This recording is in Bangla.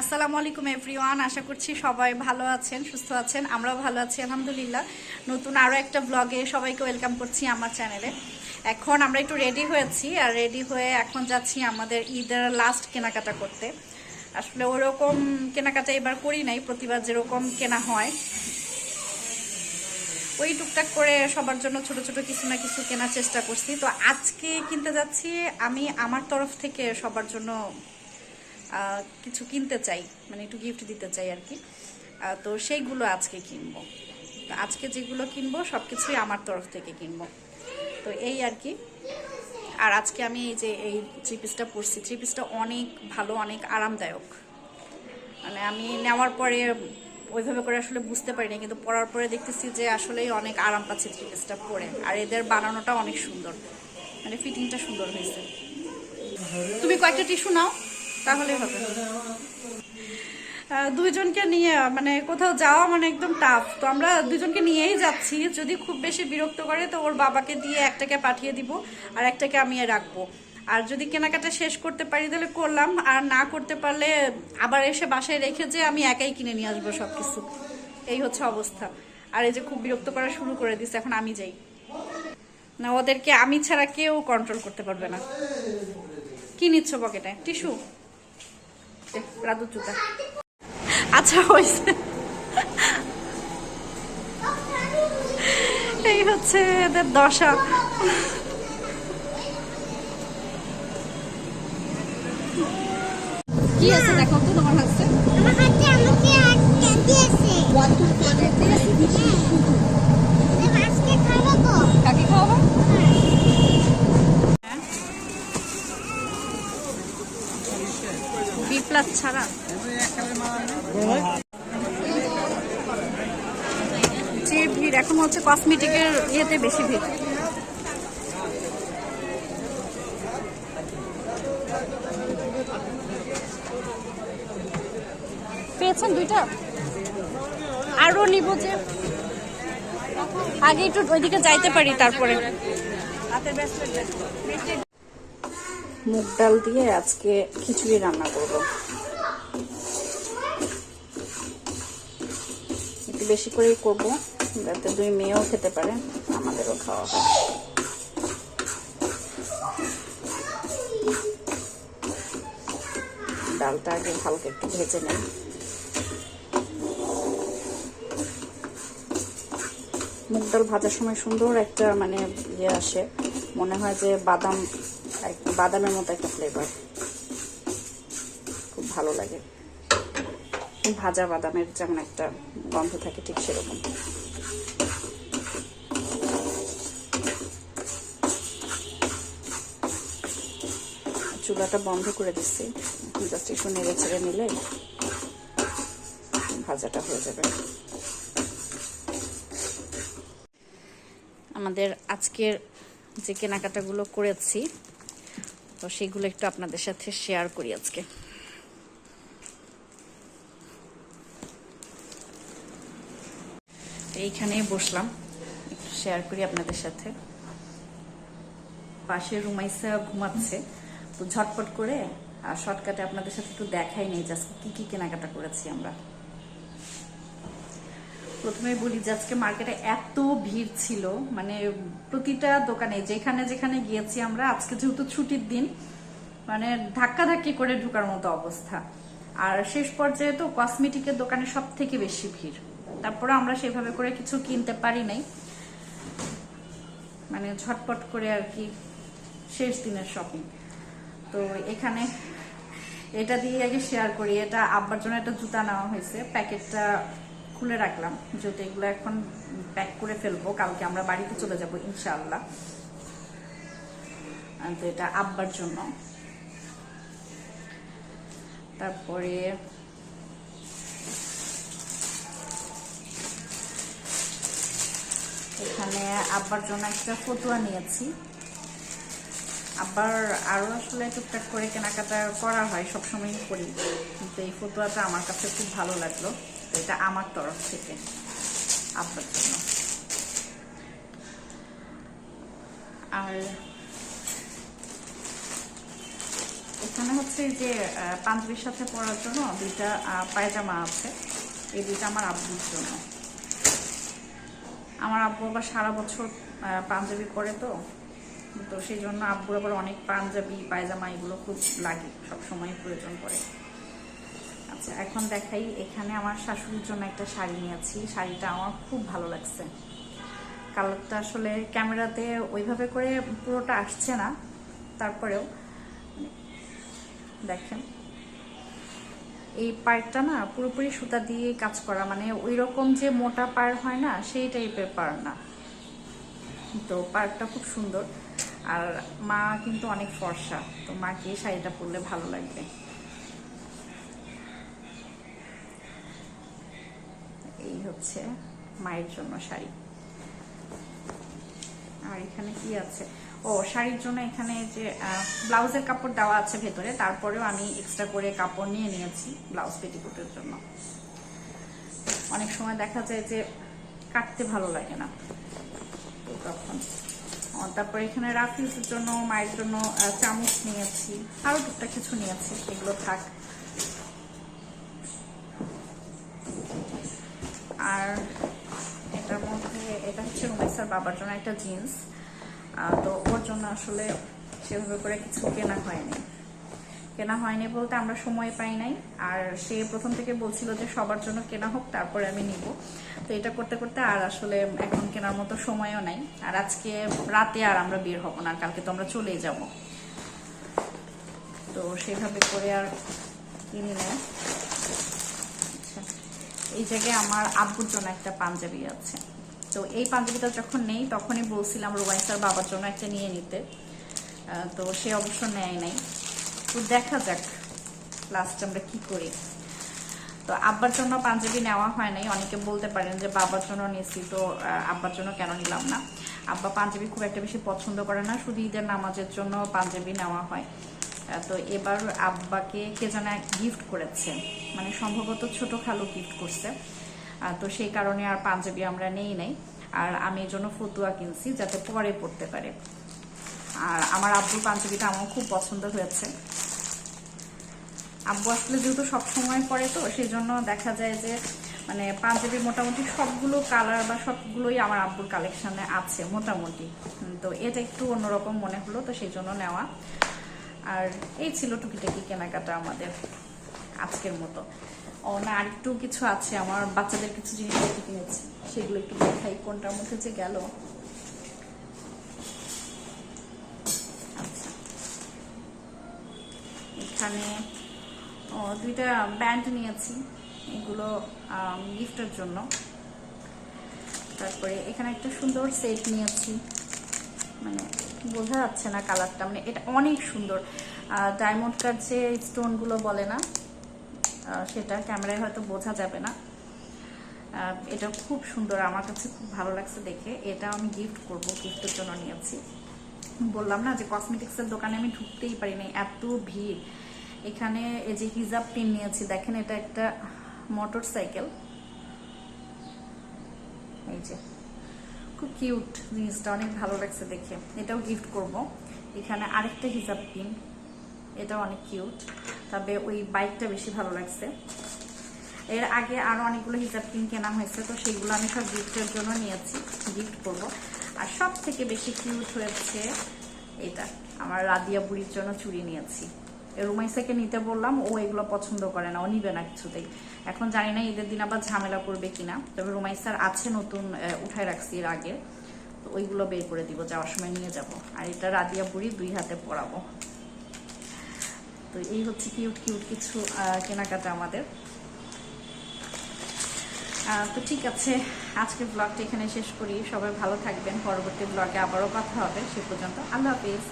আসসালামু আলাইকুম এভরিওয়ান আশা করছি সবাই ভালো আছেন, সুস্থ আছেন। আমরাও ভালো আছি, আলহামদুলিল্লাহ। নতুন আরও একটা ব্লগে সবাইকে ওয়েলকাম করছি আমার চ্যানেলে এখন আমরা একটু রেডি হয়েছি, আর রেডি হয়ে এখন যাচ্ছি আমাদের ঈদের লাস্ট কেনাকাটা করতে। আসলে ওরকম কেনাকাটা এবার করি নাই, প্রতিবার যেরকম কেনা হয়। ওই টুকটাক করে সবার জন্য ছোট ছোট কিছু না কিছু কেনার চেষ্টা করছি। তো আজকে কিনতে যাচ্ছি আমি আমার তরফ থেকে সবার জন্য কিছু কিনতে চাই মানে একটু গিফট দিতে চাই আর কি। তো সেইগুলো আজকে কিনবো। তো আজকে যেগুলো কিনবো সব কিছুই আমার তরফ থেকে কিনবো। তো এই আর কি। আর আজকে আমি এই যে এই থ্রি পিসটা পরছি থ্রি পিসটা অনেক ভালো, অনেক আরামদায়ক। মানে আমি নেওয়ার পরে ওইভাবে করে আসলে বুঝতে পারিনি কিন্তু পরার পরে দেখতেছি যে আসলেই অনেক আরাম পাচ্ছি থ্রি পিসটা পরে। আর এদের বানানোটা অনেক সুন্দর। মানে ফিটিংটা সুন্দর হয়েছে। তুমি কয়েকটা টিস্যু নাও। তাহলে হবে। দুইজনকে নিয়ে মানে কোথাও যাওয়া মানে একদম টাফ তো আমরা দুজনকে নিয়েই যাচ্ছি। যদি খুব বেশি বিরক্ত করে, তো ওর বাবাকে দিয়ে একটাকে পাঠিয়ে দিব আর একটাকে আমি রাখব। আর যদি কেনাকাটা শেষ করতে পারি, তাহলে করলাম। আর না করতে পারলে আবার এসে বাসায় রেখে যে আমি একাই কিনে নিয়ে আসব সব কিছু এই হচ্ছে অবস্থা। আর এই যে খুব বিরক্ত করা শুরু করে দিচ্ছে এখন আমি যাই। না, ওদেরকে আমি ছাড়া কেউ কন্ট্রোল করতে পারবে না। কি নিচ্ছ পকেটে টিস্যু রাদু জুতা আচ্ছা হয়েছে। এই হচ্ছে এদের দশা। কি আছে দেখো তো তোমার হাতে আমার হাতে আমাকে আর ক্যান্ডি আছে আমি আজকে খাব তো কাকে খাওয়াবো বি প্লাস ছাড়া যে ভিড় এখন হচ্ছে কসমেটিকের ইয়েতে বেশি ভিড়। পেয়েছেন দুইটা? আরও নিব যে। আগে একটু ওইদিকে যাইতে পারি তারপরে। মুগ ডাল দিয়ে আজকে খিচুড়ি রান্না করব। একটু বেশি করেই করব। যাতে দুই মেয়েও খেতে পারে, আমাদেরও খাওয়া হয়। ডালটা আগে হালকা একটু ভেজে নেই। মুগ ডাল ভাজার সময় সুন্দর একটা মানে ইয়ে আসে, মনে হয় যে বাদাম বাদামের মতো একটা ফ্লেভার খুব ভালো লাগে। ভাজা বাদামের যেমন একটা গন্ধ থাকে ঠিক সেরকম। চুলাটা বন্ধ করে দিচ্ছি। জাস্ট একটু নেড়ে ছেড়ে নিলে ভাজাটা হয়ে যাবে। আমাদের আজকের যে কেনাকাটাগুলো করেছি, তো সেগুলো একটু আপনাদের সাথে শেয়ার করি আজকে। এইখানেই বসলাম, একটু শেয়ার করি আপনাদের সাথে। পাশে রুমাইসা ঘুমাচ্ছে। তো ঝটপট করে, আর শর্টকাটে আপনাদের সাথে একটু দেখাই নেই, জাস্ট কি কি কেনাকাটা করেছি আমরা। প্রথমে বলি যে আজকে মার্কেটে এত ভিড় ছিল মানে প্রতিটা দোকানে, যেখানে যেখানে গিয়েছি আমরা, আজকে যেহেতু ছুটির দিন মানে ধাক্কাধাক্কি করে ঢোকার মতো অবস্থা। আর শেষ পর্যায়ে তো কসমেটিকের দোকানে সব থেকে বেশি ভিড়। তারপরে আমরা সেভাবে করে কিছু কিনতে পারি নাই। মানে ঝটপট করে আর কি শেষ দিনের শপিং তো এখানে এটা দিয়ে আগে শেয়ার করি। এটা আব্বার জন্য একটা জুতা নেওয়া হয়েছে। প্যাকেটটা খুলে রাখলাম। যেহেতু এগুলো এখন প্যাক করে ফেলব। কালকে আমরা বাড়িতে চলে যাব, ইনশাআল্লাহ। আর তো এটা আব্বার জন্য। তারপরে এখানে আব্বার জন্য একটা ফতুয়া নিয়েছি। আবার আরও আসলে টুকটাক করে কেনাকাটা করা হয় সবসময় করি। কিন্তু এই ফতুয়াটা আমার কাছে খুব ভালো লাগল। তো এটা আমার তরফ থেকে আব্বার জন্য। আর এখানে হচ্ছে যে পাঞ্জাবির সাথে পরার জন্য দুইটা পায়জামা আছে। এই দুইটা আমার আব্বুর জন্য। আমার আব্বু আবার সারা বছর পাঞ্জাবি পরে তো। তো সেই জন্য আব্বুর আবার অনেক পাঞ্জাবি, পায়জামা এগুলো খুব লাগে, সব সময় প্রয়োজন পড়ে। আচ্ছা এখন দেখাই এখানে আমার শাশুড়ির জন্য একটা শাড়ি নিয়েছি। শাড়িটা আমার খুব ভালো লাগছে। কালারটা আসলে ক্যামেরাতে ওইভাবে করে পুরোটা আসছে না, তারপরেও দেখেন। এই পাড়টা না পুরোপুরি সুতা দিয়ে কাজ করা মানে ওই রকম যে মোটা পাড় হয় না, সেই টাইপের পাড় না। তো পাড়টা খুব সুন্দর। আর মা কিন্তু অনেক ফর্সা, তো মাকে শাড়িটা পরলে ভালো লাগবে। এই হচ্ছে মায়ের জন্য শাড়ি। আর এখানে কি আছে? ও, শাড়ির জন্য এখানে যে ব্লাউজের কাপড় দেওয়া আছে ভেতরে, তারপরেও আমি এক্সট্রা করে কাপড় নিয়ে নিয়েছি ব্লাউজ পেটিকোটের জন্য। অনেক সময় দেখা যায় যে কাটতে ভালো লাগে না। তো তখন তারপর এখানে রাফিজের জন্য, মায়ের জন্য চামচ নিয়েছি। আরও টুকটা কিছু নিয়েছি, এগুলো থাক। আর এটার মধ্যে, এটা হচ্ছে রুমেসার বাবার জন্য একটা জিন্স। তো ওর জন্য আসলে সেভাবে করে কিছু কেনা হয়নি। কেনা হয়নি বলতে আমরা সময় পাই নাই। আর সে প্রথম থেকে বলছিল যে সবার জন্য কেনা হোক, তারপরে আমি নিব। তো এটা করতে করতে আর আসলে এখন কেনার মতো সময়ও নাই। আর আজকে রাতে আর আমরা বের হব না কালকে তো আমরা চলেই যাব। তো সেভাবে করে আর কিনি নাই। আচ্ছা এই জায়গায় আমার আব্বুর জন্য একটা পাঞ্জাবি আছে। তো এই পাঞ্জাবিটা যখন নেই, তখনই বলছিলাম রুবাইসার বাবার জন্য একটা নিয়ে নিতে। তো সে অবশ্য নেয় নাই। তো দেখা যাক লাস্ট আমরা কি করি? তো আব্বার জন্য পাঞ্জাবি নেওয়া হয় নাই। অনেকে বলতে পারেন যে বাবার জন্য নিয়েছি, তো আব্বার জন্য কেন নিলাম না? আব্বা পাঞ্জাবি খুব একটা বেশি পছন্দ করে না, শুধু ঈদের নামাজের জন্য পাঞ্জাবি নেওয়া হয়। তো এবার আব্বাকে কে যেন গিফট করেছে। মানে সম্ভবত ছোট খালু গিফট করছে তো সেই কারণে আর পাঞ্জাবি আমরা নেই নাই। আর আমি এই জন্য ফতুয়া কিনছি যাতে পরে পড়তে পারে। আর আমার আব্বুর পাঞ্জাবিটা আমার খুব পছন্দ হয়েছে। আব্বু আসলে যেহেতু সব সময় পরে তো সেই জন্য দেখা যায় যে মানে পাঞ্জাবি মোটামুটি সবগুলো কালার বা সবগুলোই আমার আব্বুর কালেকশানে আছে মোটামুটি। তো এটা একটু অন্যরকম মনে হলো, তো সেই জন্য নেওয়া। আর এই ছিল টুকিটাকি কেনাকাটা আমাদের আজকের মতো। ও না, আরেকটু কিছু আছে, আমার বাচ্চাদের কিছু জিনিসপত্র কিনেছি। সেগুলো একটু দেখাই, কোনটার মধ্যে যে গেল। আচ্ছা। এখানে ও, দুইটা ব্যান্ড নিয়েছি। এগুলো গিফটের জন্য। তারপরে এখানে একটা সুন্দর সেট নিয়েছি। মানে বোঝা যাচ্ছে না কালারটা মানে এটা অনেক সুন্দর। ডায়মন্ড কার যে স্টোনগুলো বলে না সেটা ক্যামেরায় হয়তো বোঝা যাবে না। এটা খুব সুন্দর। আমার কাছে খুব ভালো লাগছে দেখে। এটা আমি গিফট করব গিফটের জন্য নিয়েছি। বললাম না যে কসমেটিক্সের দোকানে আমি ঢুকতেই পারি না এত ভিড়। এখানে এই যে হিজাব পিন নিয়েছি, দেখেন এটা একটা মোটর সাইকেল। এই যে, খুব কিউট জিনিসটা, অনেক ভালো লাগছে দেখে। এটাও গিফট করব। এখানে আরেকটা হিজাব পিন, এটাও অনেক কিউট, তবে ওই বাইকটা বেশি ভালো লাগছে। এর আগে আরও অনেকগুলো হিজাব পিন কেনা হয়েছে, তো সেইগুলো আমি সব গিফটের জন্য নিয়েছি, গিফট করব। আর সব থেকে বেশি কিউট হয়েছে এটা, আমার রাদিয়া বুড়ির জন্য চুরি নিয়েছি। রুমাইসাকে নিতে বললাম, ও এগুলো পছন্দ করে না, ও নিবে না কিছুতেই। এখন জানি না ঈদের দিন আবার ঝামেলা করবে কিনা, তবে রুমাইসার আছে নতুন উঠায় রাখছি এর আগে। তো ওইগুলো বের করে দিব, যাওয়ার সময় নিয়ে যাব। আর এটা রাদিয়া বুড়ি দুই হাতে পরাবো। তো এই হচ্ছে কিউট কিউট কিছু কেনাকাটা আমাদের। তো ঠিক আছে, আজকের ব্লগটা এখানে শেষ করি। সবাই ভালো থাকবেন। পরবর্তী ব্লগে আবারও কথা হবে। সে পর্যন্ত আল্লাহ হাফিজ।